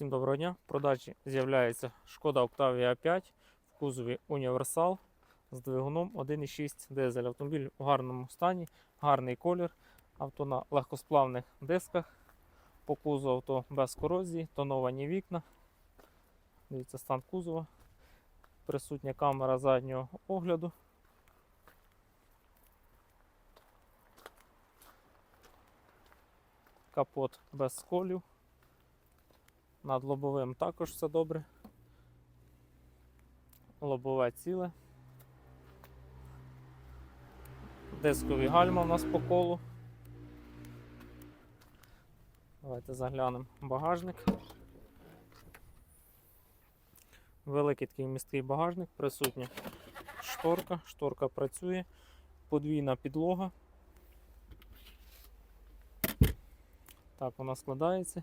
Всім доброго дня. В продажі з'являється Шкода Octavia 5 в кузові Універсал з двигуном 1,6 дизель. Автомобіль у гарному стані, гарний колір. Авто на легкосплавних дисках. По кузову авто без корозії, тоновані вікна. Дивіться стан кузова. Присутня камера заднього огляду. Капот без сколів. Над лобовим також все добре. Лобове ціле. Дискові гальма у нас по колу. Давайте заглянемо багажник. Великий такий місткий багажник, присутня шторка, шторка працює, подвійна підлога. Так вона складається.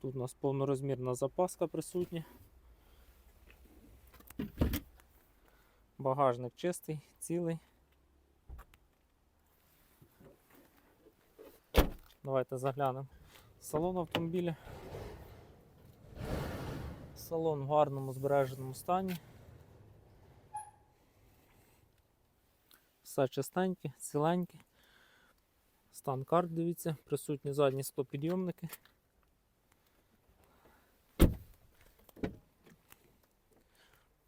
Тут у нас повнорозмірна запаска присутня. Багажник чистий, цілий. Давайте заглянемо. Салон автомобіля. Салон в гарному збереженому стані. Все чистеньке, ціленьке. Стан карт, дивіться, присутні задні склопідйомники.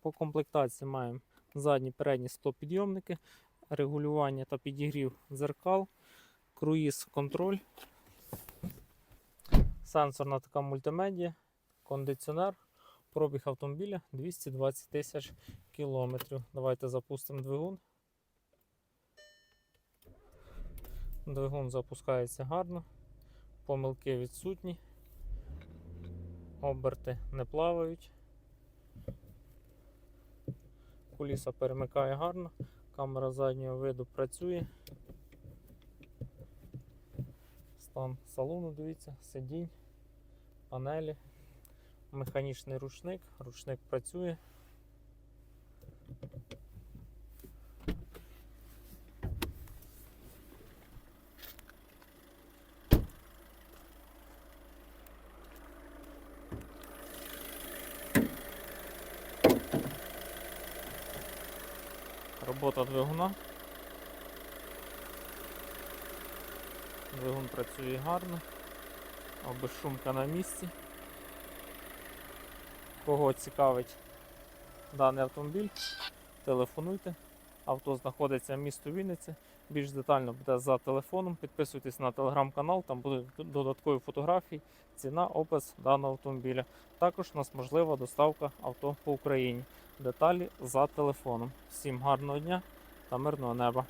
По комплектації маємо задні передні склопідйомники, регулювання та підігрів дзеркал, круїз контроль, сенсорна така мультимедіа, кондиціонер, пробіг автомобіля 220 тисяч кілометрів. Давайте запустимо двигун. Двигун запускається гарно, помилки відсутні, оберти не плавають. Куліса перемикає гарно, камера заднього виду працює. Стан салону, дивіться, сидінь, панелі, механічний ручник, ручник працює. Робота двигуна. Двигун працює гарно, а безшумка на місці. Кого цікавить даний автомобіль, телефонуйте. Авто знаходиться в місті Вінниці. Більш детально буде за телефоном. Підписуйтесь на телеграм-канал, там будуть додаткові фотографії, ціна, опис даного автомобіля. Також у нас можлива доставка авто по Україні. Деталі за телефоном. Всім гарного дня та мирного неба!